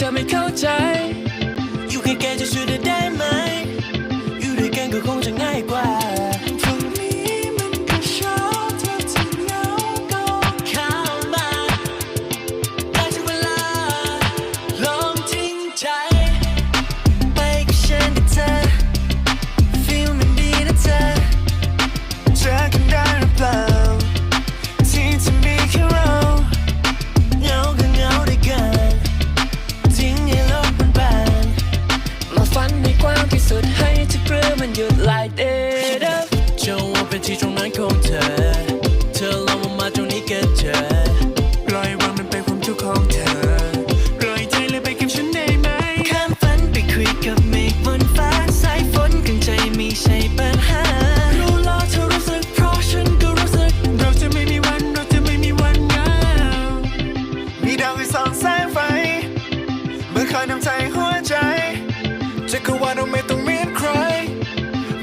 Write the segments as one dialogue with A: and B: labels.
A: เธอไม่เข้าใจ
B: ที่ตรงนั้นของเธอ เธอลองมามาตรงนี้กันเถอะปล่อยวางมันเป็นความทุกข์ของเธอปล่อยใจเลยไปกับฉันได้ไหม ข้ามฝันไปคุยกับเมฆบนฟ้า สายฝนกลางใจไม่ใช่ปัญหา รู้แล้วเธอรู้สึกเพราะฉันก็รู้สึก เราจะไม่มีวัน เราจะไม่มีวันเหงามีดาวให้ส่องแสงไฟ เมื่อคอยนำใจหัวใจจักรวาลเราไม่ต้องเมือนใคร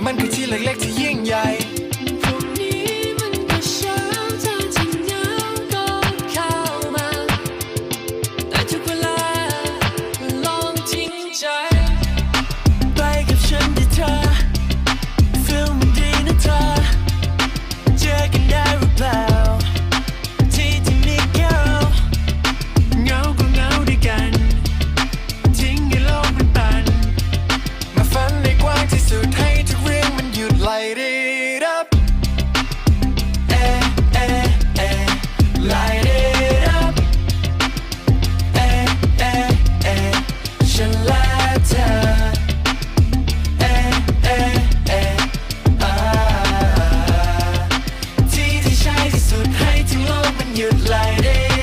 B: มันคือที่เล็กๆ ทิ้ day.